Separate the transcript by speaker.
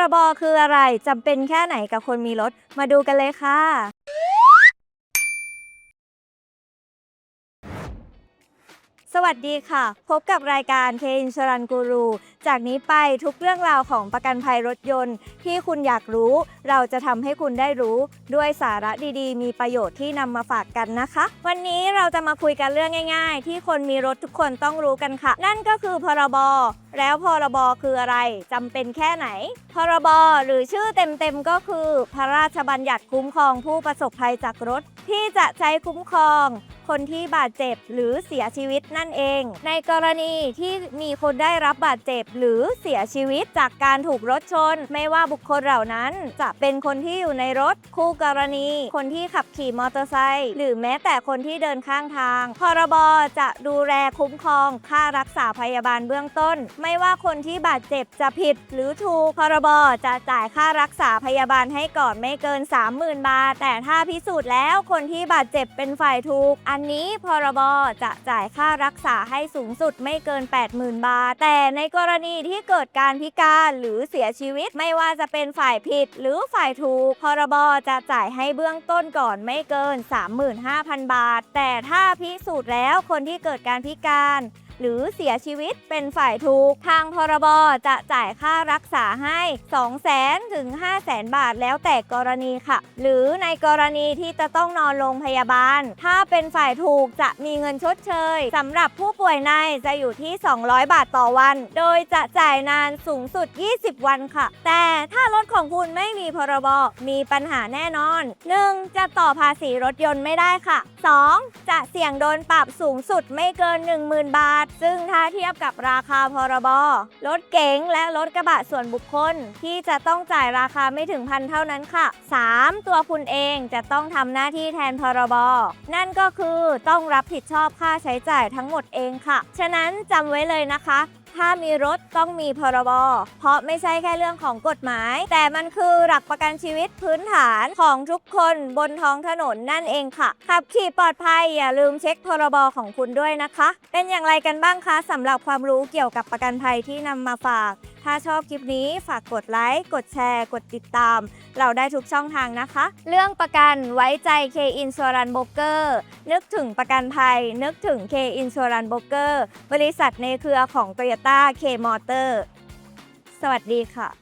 Speaker 1: รบคืออะไรจำเป็นแค่ไหนกับคนมีรถ มาดูกันเลยค่ะ สวัสดีค่ะ พบกับรายการ K Insurance Guru จากนี้ไปทุกเรื่องราวของประกันภัยรถยนต์ ที่คุณอยากรู้ เราจะทำให้คุณได้รู้ ด้วยสาระดีๆ มีประโยชน์ที่นำมาฝากกันนะคะ วันนี้เราจะมาคุยกันเรื่องง่าย ๆ ที่คนมีรถทุกคนต้องรู้กันค่ะ นั่นก็คือพรบแล้วพรบคืออะไรจำเป็นแค่ไหน พรบหรือชื่อเต็มๆก็คือ พระราชบัญญัติคุ้มครองผู้ประสบภัยจากรถ ที่จะใช้คุ้มครอง คนที่บาดเจ็บหรือเสียชีวิตนั่นเอง ในกรณีที่มีคนได้รับบาดเจ็บหรือเสียชีวิตจากการถูกรถชน ไม่ว่าบุคคลเหล่านั้นจะเป็นคนที่อยู่ในรถคู่กรณี คนที่ขับขี่มอเตอร์ไซค์หรือแม้แต่คนที่เดินข้างทาง พรบจะดูแลคุ้มครองค่ารักษาพยาบาลเบื้องต้น ไม่ว่าคนที่บาดเจ็บจะผิดหรือถูกพรบจะจ่ายค่ารักษาพยาบาลให้ก่อนไม่เกิน 30,000 บาท แต่ถ้าพิสูจน์แล้วคนที่บาดเจ็บเป็นฝ่ายถูกอันนี้พรบจะจ่ายค่ารักษาให้สูงสุดไม่เกิน 80,000 บาท แต่ในกรณีที่เกิดการพิการหรือเสียชีวิตไม่ว่าจะเป็นฝ่ายผิดหรือฝ่ายถูก พรบจะจ่ายให้เบื้องต้นก่อนไม่เกิน 35,000 บาท แต่ถ้าพิสูจน์แล้วคนที่เกิดการพิการ หรือเสียชีวิตเป็นฝ่ายถูก ทางพรบจะจ่ายค่ารักษาให้ 2 0 0 0 0 0ถึง5 0 0 0 0 0 บาทแล้วแต่กรณีค่ะ หรือในกรณีที่จะต้องนอนโรงพยาบาล ถ้าเป็นฝ่ายถูกจะมีเงินชดเชยสำหรับผู้ป่วยในจะอยู่ที่ 200 บาทต่อวัน โดยจะจ่ายนานสูงสุด 20 วันค่ะ แต่ถ้ารถของคุณไม่มีพรบมีปัญหาแน่นอน 1. จะต่อภาษีรถยนต์ไม่ได้ค่ะ 2. จะเสี่ยงโดนปรับสูงสุดไม่เกิน 10,000 บาทซึ่งถ้าเทียบกับราคาพรบรถเก๋งและรถกระบะส่วนบุคคล ที่จะต้องจ่ายราคาไม่ถึงพันเท่านั้นค่ะ 3. ตัวคุณเองจะต้องทำหน้าที่แทนพรบนั่นก็คือต้องรับผิดชอบค่าใช้จ่ายทั้งหมดเองค่ะ ฉะนั้นจำไว้เลยนะคะ ถ้ามีรถต้องมีพรบ เพราะไม่ใช่แค่เรื่องของกฎหมาย แต่มันคือหลักประกันชีวิตพื้นฐานของทุกคนบนท้องถนนนั่นเองค่ะ ขับขี่ปลอดภัยอย่าลืมเช็คพรบของคุณด้วยนะคะ เป็นอย่างไรกันบ้างคะสำหรับความรู้เกี่ยวกับประกันภัยที่นำมาฝาก ถ้าชอบคลิปนี้ฝากกดไลค์ กดแชร์ กดติดตาม เราได้ทุกช่องทางนะคะ เรื่องประกันไว้ใจ K Insurance Broker นึกถึงประกันภัย นึกถึง K Insurance Broker บริษัทในเครือของ Toyota K Motor สวัสดีค่ะ